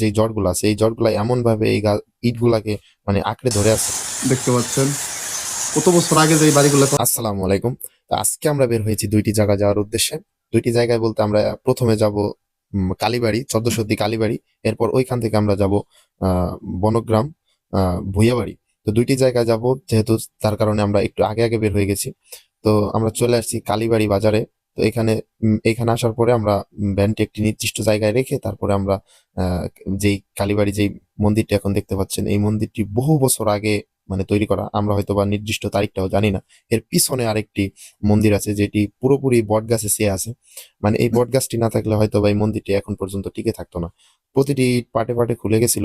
যে জটগুলো আছে এই জটগুলা এমন ভাবে এই ইটগুলাকে মানে আঁকড়ে ধরে আছে। দেখতে পাচ্ছেন। কত বছর আগে যে এই বাড়িগুলো আসসালামু আলাইকুম। তো আজকে আমরা বের হয়েছি দুইটি জায়গা যাওয়ার উদ্দেশ্যে। দুইটি জায়গায় বলতে আমরা প্রথমে যাব কালীবাড়ি চোদ্দশতী কালীবাড়ি। এরপর ওইখান থেকে আমরা যাব আহ বনগ্রাম আহ ভুইয়াবাড়ি। তো দুইটি জায়গায় যাব যেহেতু তার কারণে আমরা একটু আগে আগে বের হয়ে গেছি। তো আমরা চলে আসছি কালীবাড়ি বাজারে। তো এখানে এখানে আসার পরে আমরা ভ্যানটি একটি নির্দিষ্ট জায়গায় রেখে তারপরে আমরা যেই কালীবাড়ি, যেই মন্দিরটি এখন দেখতে পাচ্ছেন, এই মন্দিরটি বহু বছর আগে মানে তৈরি করা, আমরা হয়তো বা নির্দিষ্ট তারিখটাও জানি না। এর পিছনে আরেকটি মন্দির আছে, যেটি পুরোপুরি বট গাছে চেয়ে আছে। মানে এই বট গাছটি না থাকলে হয়তো বা এই মন্দিরটি এখন পর্যন্ত টিকে থাকতো না। প্রতিটি পাটে পাটে খুলে গেছিল।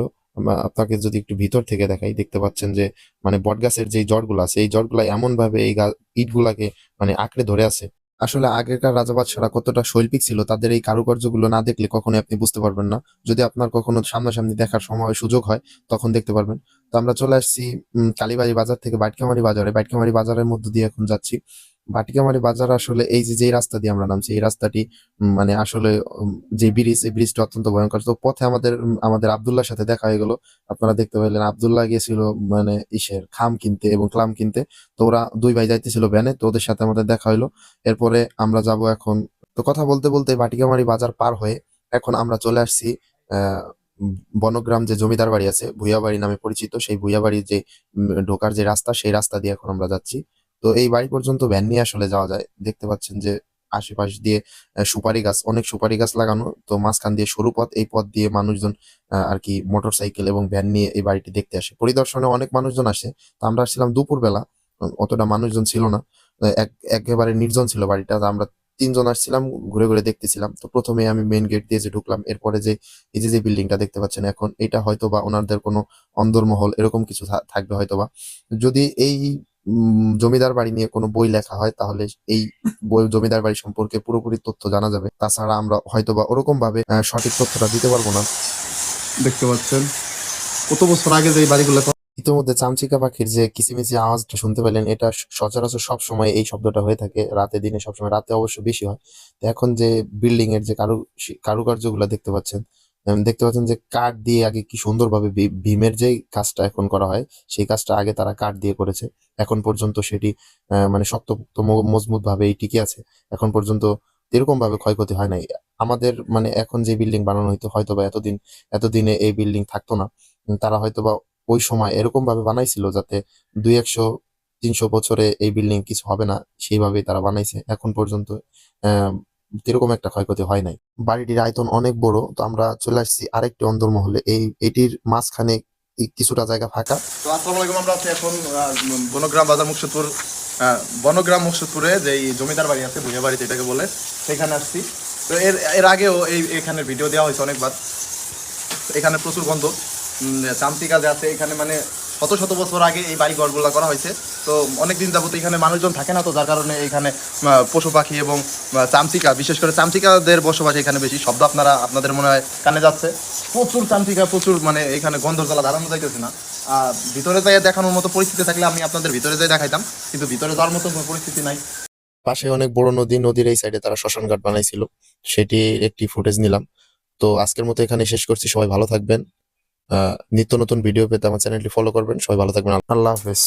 আপনাকে যদি একটু ভিতর থেকে দেখাই, দেখতে পাচ্ছেন যে মানে বট গাছের যে জটগুলো আছে, এই জটগুলা এমন ভাবে এই ইটগুলাকে মানে আঁকড়ে ধরে আছে। আসলে আগেকার রাজাবাদশারা কতটা শৈল্পিক ছিল, তাদের এই কারুকার্যগুলো না দেখলে কখনোই আপনি বুঝতে পারবেন না। যদি আপনার কখনো সামনাসামনি দেখার সময় সুযোগ হয়, তখন দেখতে পারবেন। তো আমরা চলে আসছি কালীবাড়ি বাজার থেকে বাইটকামারি বাজারে। বাইটকামারি বাজারের মধ্য দিয়ে এখন যাচ্ছি। বাটিকামারি বাজার আসলে এই যে, যেই রাস্তা দিয়ে আমরা নামছি, এই রাস্তাটি মানে আসলে যে ব্রিজ, এই ব্রিজটা অত্যন্ত ভয়ঙ্কর। তো পথে আমাদের আমাদের আবদুল্লাহর সাথে দেখা হয়ে গেল। আপনারা দেখতে পাইলেন আবদুল্লাহ গিয়েছিল মানে ইসের খাম কিনতে এবং ক্লাম কিনতে। তো ওরা দুই ভাই যাইতেছিল ভ্যানে, তো ওদের সাথে আমাদের দেখা হইল। এরপরে আমরা যাব এখন, তো কথা বলতে বলতে বাটিকামারি বাজার পার হয়ে এখন আমরা চলে আসছি বনগ্রাম যে জমিদার বাড়ি আছে ভুইয়া বাড়ি নামে পরিচিত। সেই ভুইয়া বাড়ির যে ঢোকার যে রাস্তা, সেই রাস্তা দিয়ে এখন আমরা যাচ্ছি। তো এই বাড়ি পর্যন্ত ভ্যান নিয়ে আসলে যাওয়া যায়। দেখতে পাচ্ছেন যে আশেপাশ দিয়ে সুপারি গাছ, অনেক সুপারি গাছ লাগানো। তো মাঝখান দিয়ে সরু পথ, এই পথ দিয়ে মানুষজন আর কি মোটর সাইকেল এবং ভ্যান নিয়ে এই বাড়িটি দেখতে আসে। পরিদর্শনে অনেক মানুষজন আসে। তো আমরা আসছিলাম দুপুর বেলা অতটা মানুষজন ছিল না। এক, একেবারে নির্জন ছিল বাড়িটা। আমরা তিনজন আসছিলাম, ঘুরে ঘুরে দেখতেছিলাম। তো প্রথমে আমি মেইন গেট দিয়ে যে ঢুকলাম, এরপরে যে এই যে যে বিল্ডিংটা দেখতে পাচ্ছেন এখন, এটা হয়তো বা ওনাদের কোনো অন্দরমহল, এরকম কিছু থাকবে হয়তো বা যদি এই জমিদার বাড়ি নিয়ে কোনো বই লেখা হয় তাহলে এই বই জমিদার বাড়ি সম্পর্কে পুরোপুরি তথ্য জানা যাবে। তাছাড়া আমরা হয়তো বা ওরকম ভাবে সঠিক তথ্যটা দিতে পারব না। দেখতে পাচ্ছেন। কত বছর আগে যে বাড়িগুলো ইতিমধ্যে চামচিকা পাখির যে কিচিমিচি আওয়াজটা শুনতে পেলেন এটা সচরাচর সব সময় এই শব্দটা হয়ে থাকে। রাতে দিনে সবসময় রাতে অবশ্য বেশি হয়। তো এখন যে বিল্ডিং এর যে কারু কারুকার্যগুলো দেখতে পাচ্ছেন দেখতে পাচ্ছেন যে কাঠ দিয়ে আগে কি সুন্দরভাবে ভীমের যে কাজটা এখন করা হয়, সেই কাজটা আগে তারা কাঠ দিয়ে করেছে। এখন পর্যন্ত সেটি মানে শক্তপোক্ত মজবুত ভাবে টিকে আছে। এখন পর্যন্ত এরকম ভাবে ক্ষয়ক্ষতি হয় নাই। আমাদের মানে এখন যে বিল্ডিং বানানো হইতো হয়তো বা এতদিন, এতদিনে এই বিল্ডিং থাকতো না। তারা হয়তো বা ওই সময় এরকম ভাবে বানাইছিল যাতে দুই একশো, তিনশো বছরে এই বিল্ডিং কিছু হবে না, সেইভাবেই তারা বানাইছে। এখন পর্যন্ত আহ এরকম একটা ক্ষয়ক্ষতি হয় নাই। বাড়িটির আয়তন অনেক বড়, তো আমরা চলে আসছি আরেকটি অন্দরমহলে। এই, এটির মাঝখানে কিছুটা জায়গা ফাঁকা। তো আসসালামু আলাইকুম, আমরা আছি এখন বনগ্রাম বাজার মুকসুদপুর বনগ্রাম মুকসুদপুরে যে জমিদার বাড়ি আছে, ভুইয়া বাড়ি যেটাকে বলে, সেখানে আসছি। তো এর এর আগেও এই, এখানে ভিডিও দেওয়া হয়েছে অনেকবার। এখানে প্রচুর গন্ধ। চামচিকা যে আছে, এখানে মানে শত শত বছর আগে এই বাড়ি ঘরগুলো করা হয়েছে। তো অনেকদিন যাবত এখানে মানুষজন থাকে না তো, যার কারণে এখানে পশু পাখি এবং চামচিকা, বিশেষ করে চামচিকাদের বসবাস এখানে বেশি। শব্দ আপনারা, আপনাদের মনে হয় কানে যাচ্ছে? প্রচুর চামচিকা, প্রচুর মানে এখানে গন্ধর জ্বালা দাঁড়ানো যাইতেছে না। ভিতরে যাই দেখানোর মতো পরিস্থিতি থাকলে আমি আপনাদের ভিতরে যাই দেখাইতাম, কিন্তু ভিতরে যাওয়ার মতো পরিস্থিতি নাই। পাশে অনেক বড় নদী, নদীর এই সাইডে তারা শ্মশান ঘাট বানাইছিল। সেটি একটি ফুটেজ নিলাম। তো আজকের মতো এখানে শেষ করছি। সবাই ভালো থাকবেন। নিত্য নতুন ভিডিও পেতে আমার চ্যানেলটি ফলো করবেন। সবাই ভালো থাকবেন। আল্লাহ হাফেজ।